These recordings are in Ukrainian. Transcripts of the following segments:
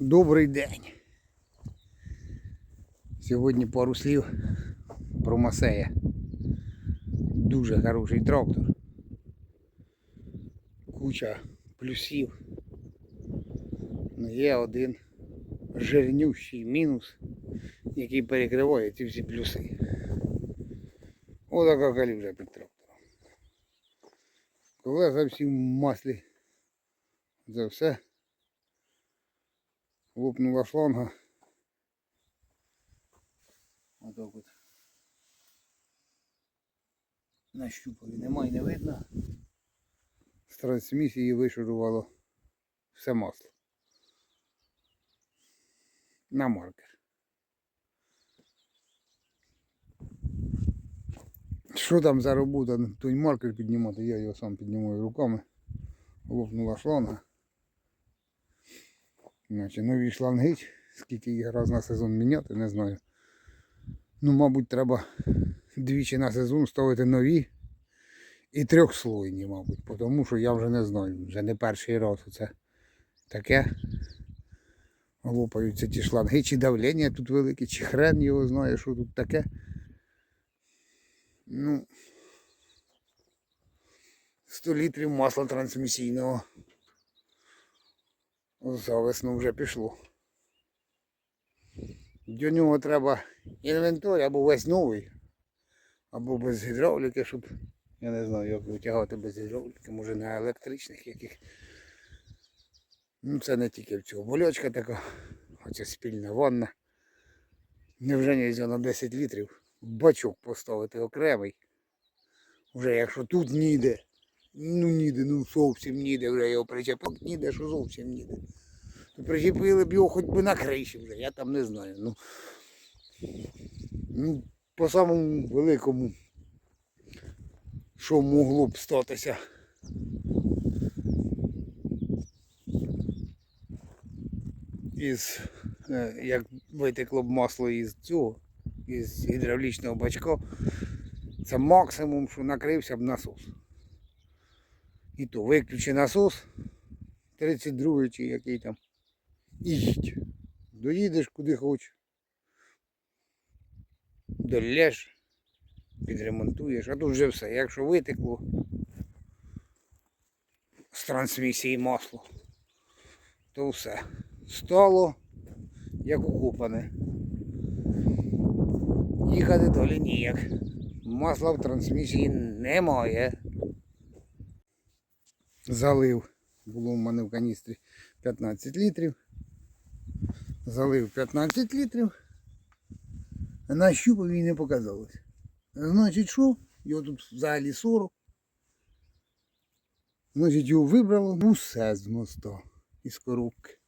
Добрий день. Сьогодні пару слів про Масея. Дуже хороший трактор. Куча плюсів. Ну, є один жирнющий мінус, який перекриває ці всі плюси. Отака калюжа під трактором. Колеса всі в маслі. Це все. Лопнула шланга. Отак от. На щупові немає, не видно. З трансмісії вишурувало все масло. На маркер. Що там за робота? Той маркер піднімати, я його сам піднімаю руками. Лопнула шланга. Значить, нові шланги, скільки їх раз на сезон міняти, не знаю. Ну, мабуть, треба двічі на сезон ставити нові і трьохслойні, мабуть, тому що я вже не знаю, вже не перший раз це таке. Лопаються ті шланги, чи давлення тут велике, чи хрен його знає, що тут таке. Ну, 100 літрів масла трансмісійного. За весну вже пішло. До нього треба інвентар або весь новий, або без гідравліки, щоб я не знаю, як витягати без гідравліки, може на електричних яких. Ну це не тільки в цього. Болячка така, хоча спільна ванна. Невже не на 10 літрів бачок поставити окремий. Вже якщо тут ніде, ну ніде, ну зовсім ніде вже його причепити, ніде, що зовсім ніде. То Причепили б його хоч би на криші вже, я там не знаю. Ну, ну по самому великому, що могло б статися. Із, е, як витекло б масло із цього, із гідравлічного бачка, це максимум, що накрився б насос. І то виключи насос, 32 чи який там. Їдь. Доїдеш куди хочеш. Долєш, підремонтуєш, а тут вже все. Якщо витекло з трансмісії масло, то все. Стало як укопане. Їхати долі ніяк. Масла в трансмісії немає. Залив. Було в мене в каністрі 15 літрів. Залив 15 літрів. На щупові не показалось. Значить що? Його тут взагалі 40. Значить його вибрало ну все з моста із коробки.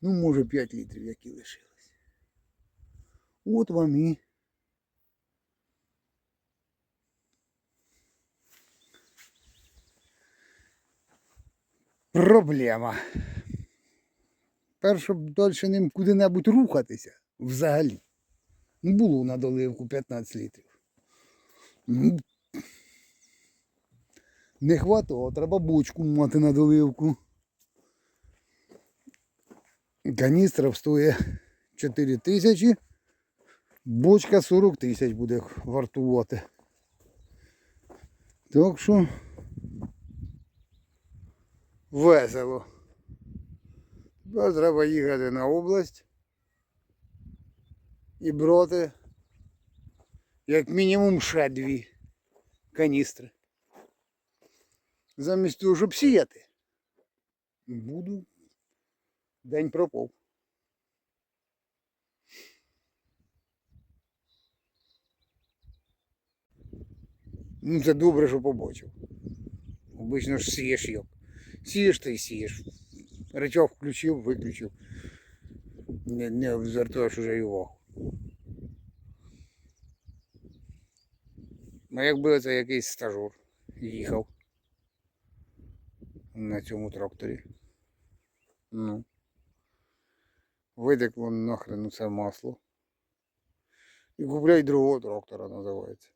Ну, може 5 літрів, які лишились. От вам і проблема. Перше б далі ним куди-небудь рухатися взагалі. Ну, було на доливку 15 літрів. Ну, не хватало, треба бочку мати на доливку. Каністра стоїть 4 тисячі, бочка 40 тисяч буде вартувати. Так що весело. Тепер треба їхати на область і брати як мінімум ще дві каністри. Замість того, щоб сіяти. Буду день пропав. Ну це добре, що побачив. Обично ж сієш як. Сієш ти сієш. Речок включив, виключив. Не, не звертаєш уже й увагу. Ну якби це якийсь стажер їхав на цьому тракторі. Ну. Видекло нахрен це масло. І купляй другого трактора називається.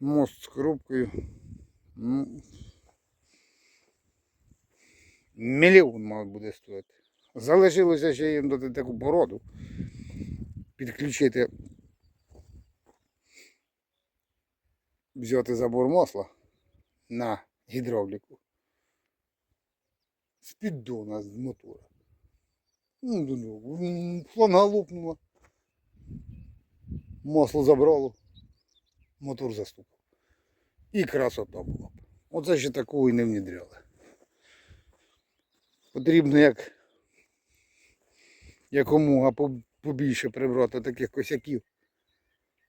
Мост з коробкою. Ну, мільйон, мабуть, буде стоїти. Залишилося ще їм дати таку породу. Підключити. Взяти забор масла на гідравліку. З піддона з мотора. Ну, Фланга лопнула. Масло забрало. Мотор застукав. І красота була б. Оце ще такого і не внедряли. Потрібно як якомога побільше прибрати таких косяків,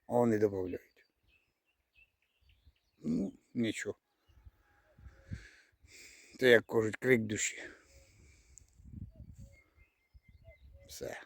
а вони додають. Ну, нічого. Це як кажуть, крик душі. Все.